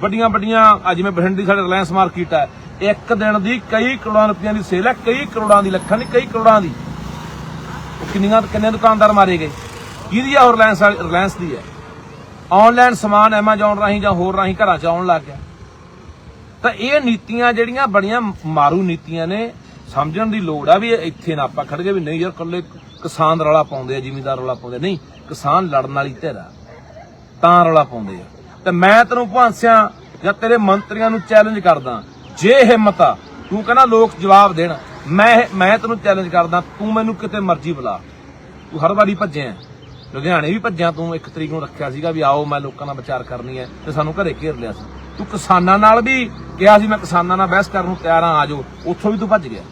Speaker 1: ਵੱਡੀਆਂ ਵੱਡੀਆਂ ਆ ਜਿਵੇਂ ਬਠਿੰਡੇ ਸਾਡੇ ਰਿਲਾਇੰਸ ਮਾਰਕੀਟ ਹੈ ਇੱਕ ਦਿਨ ਦੀ ਕਈ ਕਰੋੜਾਂ ਰੁਪਈਆਂ ਦੀ ਸੇਲ ਹੈ ਕਈ ਕਰੋੜਾਂ ਦੀ ਲੱਖਾਂ ਦੀ ਕਈ ਕਰੋੜਾਂ ਦੀ। ਕਿੰਨੀਆਂ ਕਿੰਨੇ ਦੁਕਾਨਦਾਰ ਮਾਰੇ ਗਏ? ਕਿਹਦੀ ਆ ਰਿਲਾਇੰਸ ਰਿਲਾਇੰਸ ਦੀ ਹੈ? ਆਨਲਾਈਨ ਸਮਾਨ ਐਮਾਜ਼ੋਨ ਰਾਹੀਂ ਜਾਂ ਹੋਰ ਰਾਹੀਂ ਘਰਾਂ 'ਚ ਆਉਣ ਲੱਗ ਗਿਆ। ਤਾਂ ਇਹ ਨੀਤੀਆਂ ਜਿਹੜੀਆਂ ਬੜੀਆਂ ਮਾਰੂ ਨੀਤੀਆਂ ਨੇ, ਸਮਝਣ ਦੀ ਲੋੜ ਆ ਵੀ ਇੱਥੇ ਨਾ ਆਪਾਂ ਖੜ ਗਏ ਵੀ ਨਹੀਂ ਯਾਰ ਕੱਲੇ ਕਿਸਾਨ ਰੌਲਾ ਪਾਉਂਦੇ ਆ, ਜ਼ਿਮੀਂਦਾਰ ਰੌਲਾ ਪਾਉਂਦੇ ਨਹੀਂ, ਕਿਸਾਨ ਲੜਨ ਵਾਲੀ ਧਿਰ ਤਾਂ ਰੌਲਾ ਪਾਉਂਦੇ ਆ। ਤੇ ਮੈਂ ਤੈਨੂੰ ਭਾਂਸਿਆਂ ਜਾਂ ਤੇਰੇ ਮੰਤਰੀਆਂ ਨੂੰ ਚੈਲੰਜ ਕਰਦਾ, ਜੇ ਹਿੰਮਤ ਆ, ਤੂੰ ਕਹਿੰਦਾ ਲੋਕ ਜਵਾਬ ਦੇਣ, ਮੈਂ ਮੈਂ ਤੈਨੂੰ ਚੈਲੰਜ ਕਰਦਾ, ਤੂੰ ਮੈਨੂੰ ਕਿਤੇ ਮਰਜ਼ੀ ਬੁਲਾ। ਤੂੰ ਹਰ ਵਾਰੀ ਭੱਜਿਆ। ਲੁਧਿਆਣੇ ਵੀ ਭੱਜਿਆ, ਤੂੰ ਇੱਕ ਤਰੀਕ ਨੂੰ ਰੱਖਿਆ ਸੀਗਾ ਵੀ ਆਓ, ਮੈਂ ਲੋਕਾਂ ਨਾਲ ਵਿਚਾਰ ਕਰਨੀ ਹੈ ਤੇ ਸਾਨੂੰ ਘਰੇ ਘੇਰ ਲਿਆ ਸੀ। ਤੂੰ ਕਿਸਾਨਾਂ ਨਾਲ ਵੀ ਕਿਹਾ ਸੀ, ਮੈਂ ਕਿਸਾਨਾਂ ਨਾਲ ਬਹਿਸ ਕਰਨ ਨੂੰ ਤਿਆਰ ਹਾਂ ਆਜੋ ਉੱਥੋਂ ਵੀ ਤੂੰ ਭੱਜ ਗਿਆ।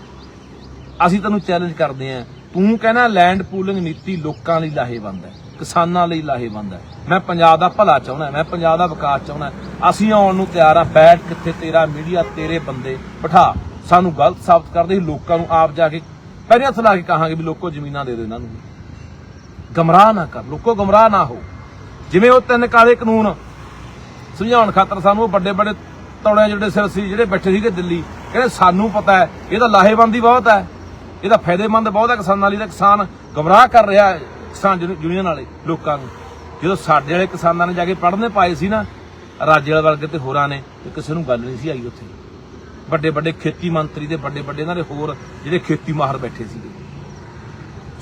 Speaker 1: ਅਸੀਂ ਤੈਨੂੰ ਚੈਲੰਜ ਕਰਦੇ ਆਂ ਤੂੰ ਕਹਿੰਦਾ ਲੈਂਡ ਪੂਲਿੰਗ ਨੀਤੀ ਲੋਕਾਂ ਲਈ ਲਾਹੇਵੰਦ ਹੈ, ਕਿਸਾਨਾਂ ਲਈ ਲਾਹੇਵੰਦ ਹੈ। ਮੈਂ ਪੰਜਾਬ ਦਾ ਭਲਾ ਚਾਹੁੰਦਾ, ਮੈਂ ਪੰਜਾਬ ਦਾ ਵਿਕਾਸ ਚਾਹੁੰਦਾ। ਅਸੀਂ ਆਉਣ ਨੂੰ ਤਿਆਰ ਆ ਬੈਠ ਕਿੱਥੇ ਤੇਰਾ ਮੀਡੀਆ ਤੇਰੇ ਬੰਦੇ। ਬਿਠਾ, ਸਾਨੂੰ ਗਲਤ ਸਾਬਤ ਕਰਦੇ ਸੀ ਲੋਕਾਂ ਨੂੰ ਆਪ ਜਾ ਕੇ ਪਹਿਲੇ ਹੱਥ ਲਾ ਕੇ ਕਹਾਂਗੇ ਵੀ ਲੋਕੋ ਜ਼ਮੀਨਾਂ ਦੇ ਦਿਓ ਇਹਨਾਂ ਨੂੰ। ਗਮਰਾਹ ਨਾ ਕਰ, ਲੋਕੋ ਗਮਰਾਹ ਨਾ ਹੋ। ਜਿਵੇਂ ਉਹ ਤਿੰਨ ਕਾਲੇ ਕਾਨੂੰਨ ਸਮਝਾਉਣ ਖਾਤਰ ਸਾਨੂੰ ਉਹ ਵੱਡੇ ਵੱਡੇ ਤੌੜਿਆਂ ਜਿਹੜੇ ਸਿਰ ਸੀ, ਜਿਹੜੇ ਬੈਠੇ ਸੀਗੇ ਦਿੱਲੀ, ਕਹਿੰਦੇ ਸਾਨੂੰ ਪਤਾ ਹੈ ਇਹਦਾ ਲਾਹੇਵੰਦੀ ਬਹੁਤ ਹੈ। ਇਹਦਾ ਫਾਇਦੇਮੰਦ ਬਹੁਤ ਹੈ ਕਿਸਾਨਾਂ ਲਈ, ਤਾਂ ਕਿਸਾਨ ਗਮਰਾਹ ਕਰ ਰਿਹਾ ਕਿਸਾਨ ਯੂਨੀ- ਯੂਨੀਅਨ ਵਾਲੇ ਲੋਕਾਂ ਨੂੰ। ਜਦੋਂ ਸਾਡੇ ਵਾਲੇ ਕਿਸਾਨਾਂ ਨੇ ਜਾ ਕੇ ਪੜ੍ਹਨੇ ਪਾਏ ਸੀ ਨਾ, ਰਾਜੇ ਵਾਲੇ ਵਰਗੇ ਤੇ ਹੋਰਾਂ ਨੇ, ਤੇ ਕਿਸੇ ਨੂੰ ਗੱਲ ਨਹੀਂ ਸੀ ਆਈ ਉੱਥੇ। ਵੱਡੇ ਵੱਡੇ ਖੇਤੀ ਮੰਤਰੀ ਦੇ ਵੱਡੇ ਵੱਡੇ ਇਹਨਾਂ ਦੇ ਹੋਰ ਜਿਹੜੇ ਖੇਤੀ ਮਾਹਰ ਬੈਠੇ ਸੀਗੇ।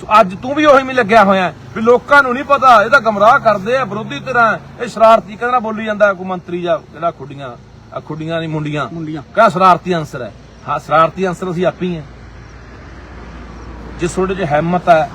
Speaker 1: ਸੋ ਅੱਜ ਤੂੰ ਵੀ ਉਹੀ ਮੀ ਲੱਗਿਆ ਹੋਇਆ ਵੀ ਲੋਕਾਂ ਨੂੰ ਨਹੀਂ ਪਤਾ ਇਹ ਤਾਂ ਗਮਰਾਹ ਕਰਦੇ ਆ ਵਿਰੋਧੀ ਤਰ੍ਹਾਂ ਇਹ ਸ਼ਰਾਰਤੀ ਕਹਿੰਦਾ ਬੋਲੀ ਜਾਂਦਾ ਕੋਈ ਮੰਤਰੀ ਜਾਂ ਜਿਹੜਾ ਖੁੱਡੀਆਂ ਆ ਖੁੱਡੀਆਂ ਨਹੀਂ ਮੁੰਡੀਆਂ।
Speaker 4: ਮੁੰਡੀਆਂ।
Speaker 1: ਕਹਿੰਦਾ ਸ਼ਰਾਰਤੀ ਅੰਸਰ ਹੈ? ਹਾਂ ਸ਼ਰਾਰਤੀ ਅੰਸਰ ਅਸੀਂ ਆਪੇ ਹੀ ਹਾਂ। ਜੇ ਤੁਹਾਡੇ 'ਚ ਹਿੰਮਤ ਹੈ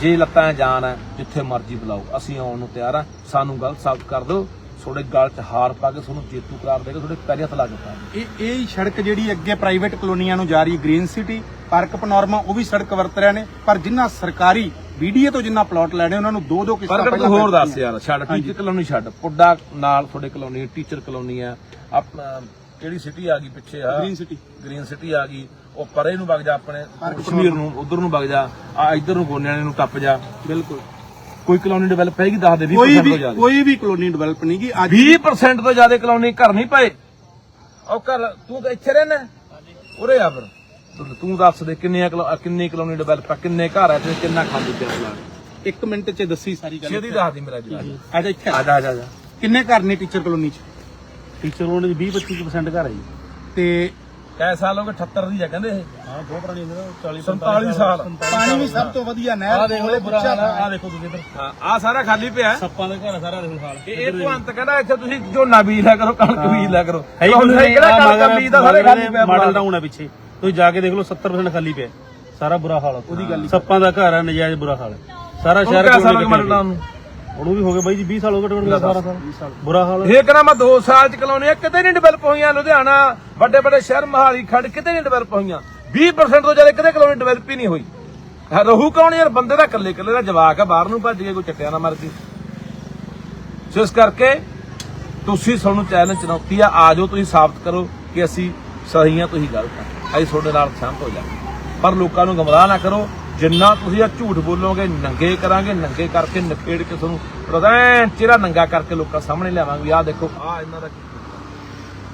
Speaker 1: ਜੇ ਲੱਤਾਂ ਜਾਨ ਹੈ ਜਿੱਥੇ ਮਰਜ਼ੀ ਬੁਲਾਓ। ਅਸੀਂ ਆਉਣ ਨੂੰ ਤਿਆਰ ਹਾਂ। ਸਾਨੂੰ ਗਲਤ ਸਾਬਤ ਕਰ ਦਿਓ। ਤੁਹਾਡੇ ਗਲ 'ਚ ਹਾਰ ਪਾ ਕੇ ਤੁਹਾਨੂੰ ਜੇਤੂ ਕਰਾਰ ਦੇ ਕੇ ਤੁਹਾਡੇ ਪੈਰੀਂ ਹੱਥ ਲਾ ਕੇ ਪਾਵਾਂਗੇ
Speaker 4: ਇਹ ਇਹ ਸੜਕ ਜਿਹੜੀ ਅੱਗੇ ਪ੍ਰਾਈਵੇਟ ਕਲੋਨੀਆਂ ਨੂੰ ਜਾ ਰਹੀ ਗ੍ਰੀਨ ਸਿਟੀ ਪਾਰਕ ਪਨੋਰਮਾ ਉਹ ਵੀ ਸੜਕ ਵਰਤ ਰਹੇ ਨੇ ਪਰ ਜਿਨ੍ਹਾਂ ਸਰਕਾਰੀ ਬੀਡੀਏ ਤੋਂ ਜਿੰਨਾ ਪਲਾਟ ਲੈਣੇ ਉਹਨਾਂ ਨੂੰ ਦੋ ਦੋ ਕਿਸ਼ਤਾਂ
Speaker 1: ਪਰ
Speaker 4: ਪਹਿਲਾਂ
Speaker 1: ਹੋਰ
Speaker 4: ਪੈ
Speaker 1: ਦੱਸ। ਯਾਰ ਛੱਡ। ਟੀਚਰ ਕਲੋਨੀ ਛੱਡ ਪੁੱਡਾ ਨਾਲ ਤੁਹਾਡੇ ਕਲੋਨੀ ਟੀਚਰ ਕਲੋਨੀ ਆ ਆਪਣਾ ਕਿਹੜੀ ਸਿਟੀ ਆ ਗਈ ਪਿੱਛੇ ਆ?
Speaker 4: ਗ੍ਰੀਨ ਸਿਟੀ
Speaker 1: ਗ੍ਰੀਨ ਸਿਟੀ ਆ ਗਈ ਉਹ ਪਰੇ ਨੂੰ ਵਗ ਜਾ ਆਪਣੇ ਕਸ਼ਮੀਰ ਨੂੰ ਉਧਰ ਨੂੰ ਵਗ ਜਾ ਆ ਇੱਧਰ ਨੂੰ ਗੋਨਿਆਣੇ ਨੂੰ ਟੱਪ ਜਾ।
Speaker 4: ਬਿਲਕੁਲ।
Speaker 1: ਕੋਈ ਕਲੋਨੀ ਡਿਵੈਲਪ ਹੈਗੀ ਦੱਸ ਦੇ 20%
Speaker 4: ਕੋਈ
Speaker 1: ਤੋਂ
Speaker 4: ਵੀ
Speaker 1: ਜ਼ਿਆਦਾ।
Speaker 4: ਕੋਈ ਵੀ ਕਲੋਨੀ ਡਿਵੈਲਪ ਨਹੀਂ ਗੀ ਅੱਜ
Speaker 1: 20% ਤੋਂ ਜ਼ਿਆਦਾ ਕਲੋਨੀ ਘਰ ਨਹੀਂ ਪਏ। ਉਹ ਘਰ ਤੂੰ ਤਾਂ ਇੱਥੇ ਰਹਿਣਾ। ਉਰੇ ਆ ਫਿਰ। ਤੂੰ- ਤੂੰ ਦੱਸ ਦੇ ਕਿੰਨੇ ਕਿੰਨੀ ਕਲੋਨੀ ਡਿਵੈਲਪ ਆ ਕਿੰਨੇ ਘਰ ਆ ਤੇ ਕਿੰਨਾ ਖਾਲੀ ਪਿਆ ਪਲਾਟ
Speaker 4: ਇੱਕ ਮਿੰਟ 'ਚ ਦੱਸੀ ਸਾਰੀ ਗੱਲ
Speaker 1: ਛੇਤੀ ਦੱਸ ਦੀ ਮੇਰਾ ਜੀ
Speaker 4: ਅੱਜ ਇੱਥੇ।
Speaker 1: ਆ ਜਾ ਆ ਜਾ ਆ ਜਾ।
Speaker 4: ਕਿੰਨੇ ਘਰ ਨੇ ਟੀਚਰ ਕਲੋਨੀ 'ਚ?
Speaker 2: ਟੀਚਰ ਰੋਡ ਦੀ 20 25% ਘਰ ਹੈ ਜੀ।
Speaker 4: ਤੇ
Speaker 1: ਕੈ ਸਾਲ ਹੋ ਗਏ 78 ਦੀ ਆ ਕਹਿੰਦੇ ਇਹ।
Speaker 2: ਹਾਂ ਬਹੁਤ ਪੁਰਾਣੀ ਹੈ 40
Speaker 1: 47 ਸਾਲ
Speaker 4: ਪਾਣੀ ਵੀ ਸਭ ਤੋਂ ਵਧੀਆ ਨਹਿਰ
Speaker 2: ਆ ਦੇਖੋ
Speaker 4: ਕੋਲੇ
Speaker 2: ਬੁਰਾ ਹਾਲ ਆ ਦੇਖੋ ਤੁਸੀਂ ਇੱਧਰ।
Speaker 1: ਹਾਂ ਆ ਸਾਰਾ ਖਾਲੀ ਪਿਆ
Speaker 2: ਸੱਪਾਂ ਦਾ ਘਰ ਆ ਸਾਰਾ ਦੇਖੋ ਹਾਲ
Speaker 1: ਇਹ ਇਹ ਭਗਵੰਤ ਕਹਿੰਦਾ ਇੱਥੇ ਤੁਸੀਂ ਝੋਨਾ ਬੀਜ ਲਿਆ ਕਰੋ ਕਣਕ ਬੀਜ ਲਿਆ ਕਰੋ।
Speaker 2: ਹੈ ਹੀ
Speaker 1: ਹੁਣ
Speaker 2: ਨਹੀਂ
Speaker 1: ਕਿਹੜਾ ਕਣਕ ਬੀਜ ਦਾ ਸਾਰੇ ਖਾਲੀ ਪਿਆ
Speaker 2: ਮਾਡਲ ਟਾਊਨ ਹੈ ਪਿੱਛੇ। ਤੁਸੀਂ ਜਾ ਕੇ ਦੇਖ ਲਓ 70% ਖਾਲੀ ਪਿਆ। ਸਾਰਾ ਬੁਰਾ ਹਾਲ ਉਹਦੀ ਗੱਲ ਸੱਪਾਂ ਦਾ ਘਰ ਆ ਨਜਾਇਜ਼ ਬੁਰਾ ਹਾਲ ਹੈ ਸਾਰਾ ਸ਼ਹਿਰ
Speaker 1: ਸਾਲ
Speaker 2: ਕੱਟਿਆ
Speaker 1: ਮਰਨਾ ਉਹਨੂੰ
Speaker 2: ਵੀ ਹੋ ਗਏ ਬਾਈ ਜੀ 20 ਸਾਲ ਹੋ ਗਏ ਟੋਟਲ ਸਾਰਾ ਸਾਲ। ਬੁਰਾ ਹਾਲ ਹੈ।
Speaker 1: ਇਹ ਕਹਿੰਦਾ ਮੈਂ 2 ਸਾਲ ਚ ਕਲੋਨੀਆਂ ਕਿਤੇ ਨਹੀਂ ਡਿਵੈਲਪ ਹੋਈਆਂ ਲੁਧਿਆਣਾ, ਵੱਡੇ ਵੱਡੇ ਸ਼ਹਿਰ, ਮਹਾਲੀ ਖੜ ਕਿਤੇ ਨਹੀਂ ਡਿਵੈਲਪ ਹੋਈਆਂ। 20% ਤੋਂ ਜ਼ਿਆਦਾ ਕਿਤੇ ਕਲੋਨੀ ਡਿਵੈਲਪ ਹੀ ਨਹੀਂ ਹੋਈ। ਹੈ ਰਹੂ ਕੌਣ ਯਾਰ? ਬੰਦੇ ਦਾ ਇਕੱਲੇ ਇਕੱਲੇ ਦਾ ਜਵਾਕ ਆ, ਬਾਹਰ ਨੂੰ ਭੱਜ ਕੇ ਕੋਈ ਚੱਟਿਆ ਨਾ ਮਰ ਗਈ ਸੋ ਇਸ ਕਰਕੇ ਤੁਸੀਂ ਸਾਨੂੰ ਚੈਲੰਜ ਚੁਣੌਤੀ ਆ ਆ ਜਾਓ, ਤੁਸੀਂ ਸਾਬਤ ਕਰੋ ਕਿ ਅਸੀਂ ਸਹੀ ਆ, ਤੁਸੀਂ ਗਲਤ ਆ। ਅਸੀਂ ਤੁਹਾਡੇ ਨਾਲ ਸਹਿਮਤ ਹੋ ਜਾਵਾਂਗੇ। ਪਰ ਲੋਕਾਂ ਨੂੰ ਗਮਰਾਹ ਨਾ ਕਰੋ ਜਿੰਨਾ ਤੁਸੀਂ ਆ ਝੂਠ ਬੋਲੋਗੇ, ਨੰਗੇ ਕਰਾਂਗੇ, ਨੰਗੇ ਕਰਕੇ ਨਖੇੜ ਕੇ ਤੁਹਾਨੂੰ ਪ੍ਰਧਾਨ ਚਿਹਰਾ ਨੰਗਾ ਕਰਕੇ ਲੋਕਾਂ ਸਾਹਮਣੇ ਲਿਆਵਾਂਗੇ। ਵੀ ਦੇਖੋ ਆ ਇਹਨਾਂ ਦਾ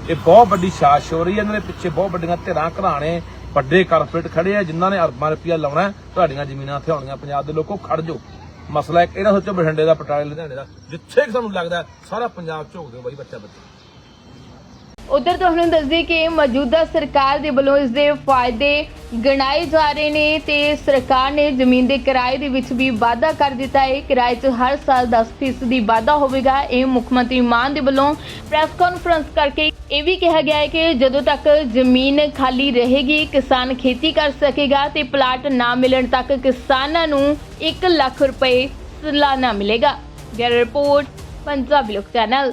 Speaker 1: ਇਹ ਬਹੁਤ ਵੱਡੀ ਸਾਜ਼ਿਸ਼ ਹੋ ਰਹੀ ਹੈ। ਇਹਨਾਂ ਦੇ ਪਿੱਛੇ ਬਹੁਤ ਵੱਡੀਆਂ ਧਿਰਾਂ, ਘਰਾਣੇ, ਵੱਡੇ ਕਾਰਪੋਰੇਟ ਖੜੇ ਆ, ਜਿਨ੍ਹਾਂ ਨੇ ਅਰਬਾਂ ਰੁਪਇਆ ਲਾਉਣਾ ਤੁਹਾਡੀਆਂ ਜ਼ਮੀਨਾਂ ਇੱਥੇ ਆਉਣੀਆਂ ਪੰਜਾਬ ਦੇ ਲੋਕੋ, ਖੜ ਜਾਓ। ਮਸਲਾ ਇੱਕ, ਇਹਨਾਂ ਸੋਚੋ ਬਠਿੰਡੇ ਦਾ ਪਟਾਲੇ ਲੁਧਿਆਣੇ ਦਾ, ਜਿੱਥੇ ਸਾਨੂੰ ਲੱਗਦਾ ਸਾਰਾ ਪੰਜਾਬ ਝੋਕ ਦਿਓ ਬਾਈ ਬੱਚਾ ਬੱਚਾ
Speaker 5: ਉਧਰ ਤੁਹਾਨੂੰ ਦੱਸਦੀ ਕਿ ਮੌਜੂਦਾ ਸਰਕਾਰ ਦੇ ਵੱਲੋਂ ਇਸ ਦੇ ਫਾਇਦੇ ਗਣਾਏ ਜਾ ਰਹੇ ਨੇ ਤੇ ਸਰਕਾਰ ਨੇ ਜ਼ਮੀਨ ਦੇ ਕਿਰਾਏ ਦੇ ਵਿੱਚ ਵੀ ਵਾਧਾ ਕਰ ਦਿੱਤਾ ਹੈ। ਕਿਰਾਏ 'ਚ ਹਰ ਸਾਲ 10% ਦੀ ਵਾਧਾ ਹੋਵੇਗਾ। ਇਹ ਮੁੱਖ ਮੰਤਰੀ ਮਾਨ ਦੇ ਵੱਲੋਂ ਪ੍ਰੈਸ ਕਾਨਫਰੰਸ ਕਰਕੇ ਇਹ ਵੀ ਕਿਹਾ ਗਿਆ ਹੈ ਕਿ ਜਦੋਂ ਤੱਕ ਜ਼ਮੀਨ ਖਾਲੀ ਰਹੇਗੀ, ਕਿਸਾਨ ਖੇਤੀ ਕਰ ਸਕੇਗਾ ਤੇ ਪਲਾਟ ਨਾ ਮਿਲਣ ਤੱਕ ਕਿਸਾਨਾਂ ਨੂੰ 1 ਲੱਖ ਰੁਪਏ ਸਾਲਾਨਾ ਮਿਲੇਗਾ। ਗੈਰ ਰਿਪੋਰਟ, ਪੰਜਾਬੀ ਲੋਕ ਚੈਨਲ।